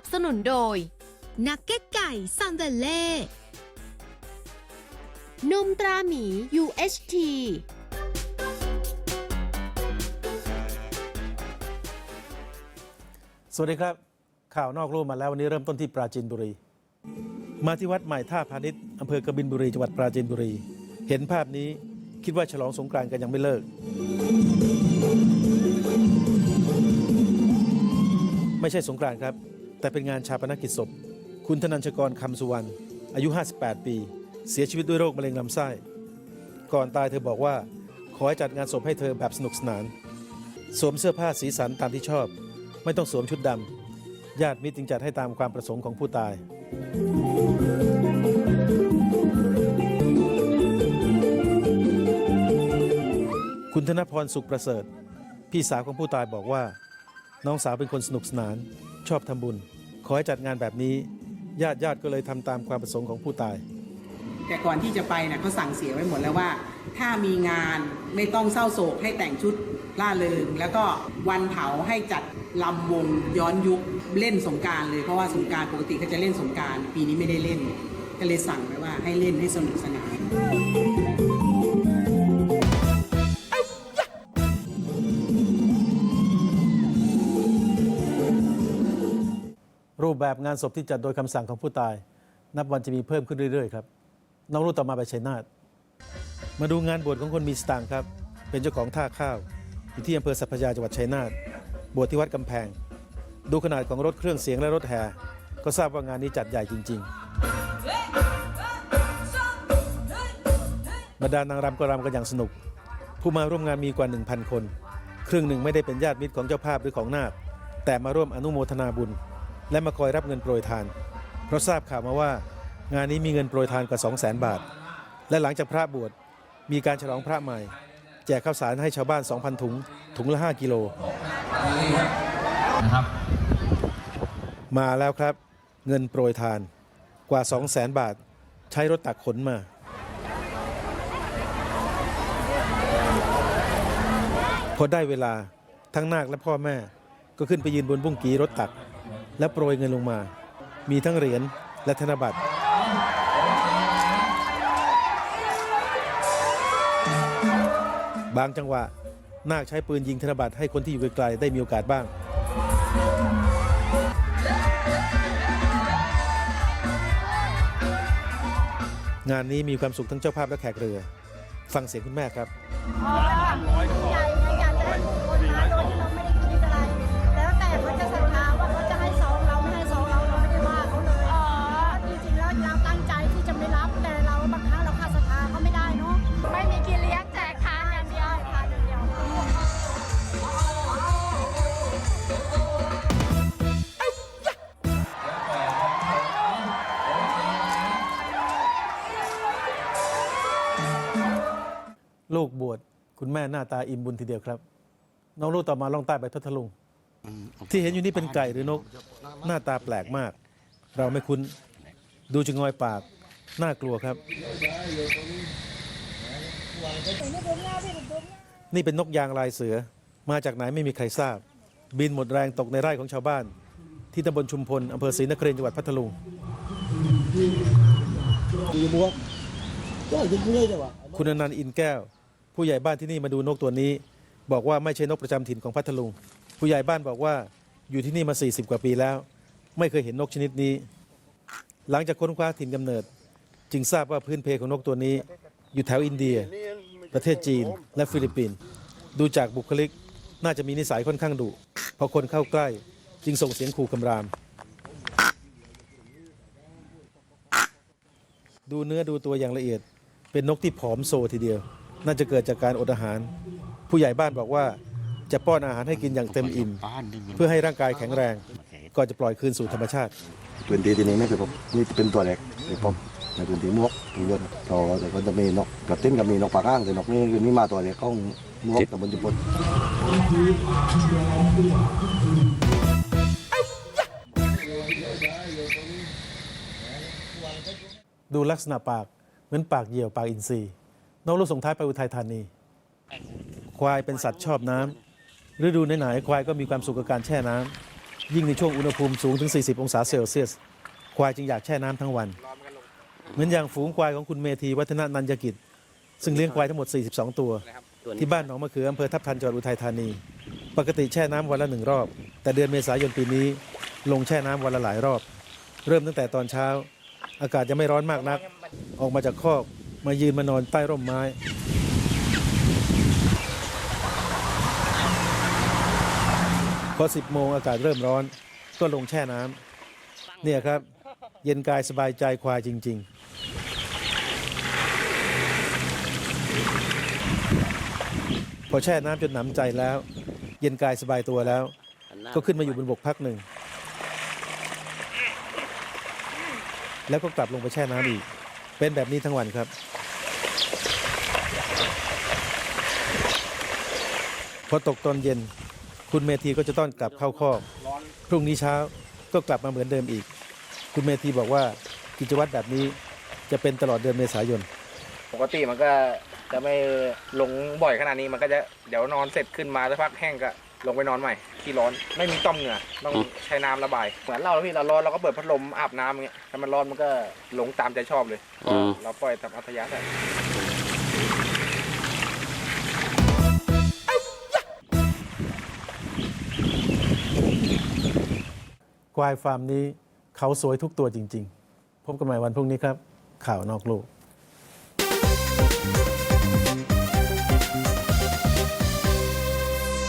ับสนุนโดย นักเก็ตไก่ซัมเวลเล่ นมตราหมี UHT สวัสดีครับ ข่าวนอกลู่มาแล้ววันนี้เริ่มต้นที่ปราจีนบุรี มาที่วัดใหม่ท่าพาณิชย์อำเภอกบินบุรีจังหวัดปราจีนบุรี เห็นภาพนี้คิดว่าฉลองสงกรานต์กันยังไม่เลิก ไม่ใช่สงกรานต์ครับ แต่เป็นงานชาปนกิจศพ คุณธนัญชกรคำสุวรรณอายุ 58 ปี เสียชีวิตด้วยโรคมะเร็งลำไส้ ก่อนตายเธอบอกว่า ขอให้จัดงานศพให้เธอแบบสนุกสนาน สวมเสื้อผ้าสีสันตามที่ชอบ ไม่ต้องสวมชุดดำญาติมิตรจึงจัดให้ตามความประสงค์ของผู้ตายคุณธนพรสุขประเสริฐ พี่สาวของผู้ตายบอกว่า น้องสาวเป็นคนสนุกสนาน ชอบทำบุญ ขอให้จัดงานแบบนี้ ญาติญาติก็เลยทำตามความประสงค์ของผู้ตาย แต่ก่อนที่จะไปนะเขาสั่งเสียไว้หมดแล้วว่า ถ้ามีงานไม่ต้องเศร้าโศกให้แต่งชุดล่าเริง แล้วก็วันเผาให้จัดลำวงย้อนยุคเล่นสงการเลยเพราะว่าสงการปกติเขาจะเล่นสงการปีนี้ไม่ได้เล่น ก็เลยสั่งไว้ว่าให้เล่นให้สนุกสนาน รูปแบบงานศพที่จัดโดยคำสั่งของผู้ตาย นับวันจะมีเพิ่มขึ้นเรื่อยๆครับน้องรู้ต่อมาไปชัยนาทมาดูงานบวชของคนมีสตางค์ครับ เป็นเจ้าของท่าข้าว อยู่ที่อำเภอสัพพยาจังหวัดชัยนาทบวชที่วัดกำแพง ดูขนาดของรถเครื่องเสียงและรถแห่ก็ทราบว่างานนี้จัดใหญ่จริง ๆบรรดานางรำก็รำกันอย่างสนุก ผู้มาร่วมงานมีกว่า 1,000 คน ครึ่งหนึ่งไม่ได้เป็นญาติมิตรของเจ้าภาพหรือของนาคแต่มาร่วมอนุโมทนาบุญ และมาคอยรับเงินโปรยทาน เพราะทราบข่าวมาว่า งานนี้มีเงินโปรยทานกว่า2 0 0 0 0 0 บาท และหลังจากพระบวชมีการฉลองพระใหม่ แจกข้าวสารให้ชาวบ้าน 2,000 ถุง ถุงละ 5 กิโลนะครับมาแล้วครับ เงินโปรยทานกว่า 2 0 0 0 0 0 บาท ใช้รถตักขนมาพอได้เวลาทั้งนาคและพ่อแม่ก็ขึ้นไปยืนบนบุ้งกีรถตัก และโปรยเงินลงมา มีทั้งเหรียญและธนบัตร บางจังหวะนาคใช้ปืนยิงธนบัตรให้คนที่อยู่ไกลๆได้มีโอกาสบ้าง งานนี้มีความสุขทั้งเจ้าภาพและแขกเรือ ฟังเสียงคุณแม่ครับ ลูกบวชคุณแม่หน้าตาอิ่มบุญทีเดียวครับ น้องลูกต่อมาล่องใต้ไปพัทลุง ที่เห็นอยู่นี่เป็นไก่หรือนก หน้าตาแปลกมาก เราไม่คุ้นดูจะงอยปาก น่ากลัวครับ นี่เป็นนกยางลายเสือ มาจากไหนไม่มีใครทราบ บินหมดแรงตกในไร่ของชาวบ้าน ที่ตำบลชุมพลอำเภอศรีนครินทร์จังหวัดพัทลุง คุณอนันต์อินแก้ว ผู้ใหญ่บ้านที่นี่มาดูนกตัวนี้ บอกว่าไม่ใช่นกประจำถิ่นของพัทลุง ผู้ใหญ่บ้านบอกว่าอยู่ที่นี่มา 40 กว่าปีแล้ว ไม่เคยเห็นนกชนิดนี้ หลังจากค้นคว้าถิ่นกำเนิด จึงทราบว่าพื้นเพของนกตัวนี้ อยู่แถวอินเดีย ประเทศจีน และฟิลิปปินส์ดูจากบุคลิกน่าจะมีนิสัยค่อนข้างดุพอคนเข้าใกล้จึงส่งเสียงขู่คำราม ดูเนื้อดูตัวอย่างละเอียด เป็นนกที่ผอมโซทีเดียว น่าจะเกิดจากการอดอาหาร ผู้ใหญ่บ้านบอกว่า จะป้อนอาหารให้กินอย่างเต็มอิ่ม เพื่อให้ร่างกายแข็งแรงก่อนจะปล่อยคืนสู่ธรรมชาติพื้นที่ที่นี้ไม่เป็นผมนี่เป็นตัวเล็กเป็นผมในพื้นที่มวกทุกคนต่อแต่ก็จะมีนกกระติ้นกับมีนกปากก้างแต่นกนี่คือนี่มาตัวเล็กของมวกตำบลจุฬาดูลักษณะปากเหมือนปากเหยี่ยวปากอินทรี น้องลูกส่งท้ายไปอุทัยธานี ควายเป็นสัตว์ชอบน้ำฤดูไหนๆควายก็มีความสุขกับการแช่น้ำยิ่งในช่วงอุณหภูมิสูงถึง 40 องศาเซลเซียส ควายจึงอยากแช่น้ำทั้งวัน เหมือนอย่างฝูงควายของคุณเมธีวัฒนนันยกิจ ซึ่งเลี้ยงควายทั้งหมด 42 ตัว ที่บ้านหนองมะเขืออำเภอทับทันจังหวัดอุทัยธานี ปกติแช่น้ำวันละหนึ่งรอบ แต่เดือนเมษายนปีนี้ ลงแช่น้ำวันละหลายรอบ เริ่มตั้งแต่ตอนเช้า อากาศยังไม่ร้อนมากนัก ออกมาจากคอก มายืนมานอนใต้ร่มไม้พอ10โมงอากาศเริ่มร้อน ก็ลงแช่น้ำเนี่ยครับ เย็นกายสบายใจควายจริง ๆพอแช่น้ำจนหนำใจแล้ว เย็นกายสบายตัวแล้ว ก็ขึ้นมาอยู่บนบกพักหนึ่ง แล้วก็กลับลงไปแช่น้ำอีก เป็นแบบนี้ทั้งวันครับ พอตกตอนเย็น คุณเมธีก็จะต้องกลับเข้าคอกพรุ่งนี้เช้าก็กลับมาเหมือนเดิมอีก คุณเมธีบอกว่ากิจวัตรแบบนี้จะเป็นตลอดเดือนเมษายน ปกติมันก็จะไม่ลงบ่อยขนาดนี้มันก็จะเดี๋ยวนอนเสร็จขึ้นมาสักพักแห้งก็ลงไปนอนใหม่ ขี้ร้อน ไม่มีต้อมเหงื่อต้องใช้น้ำระบาย เหมือนเราพี่เราร้อนเราก็เปิดพัดลมอาบน้ำอย่างเงี้ยถ้ามันร้อนมันก็หลงตามใจชอบเลยอืมเราปล่อยตามอัธยาศัยควายฟาร์มนี้เขาสวยทุกตัวจริง ๆ พบกันใหม่วันพรุ่งนี้ครับ ข่าวนอกโลก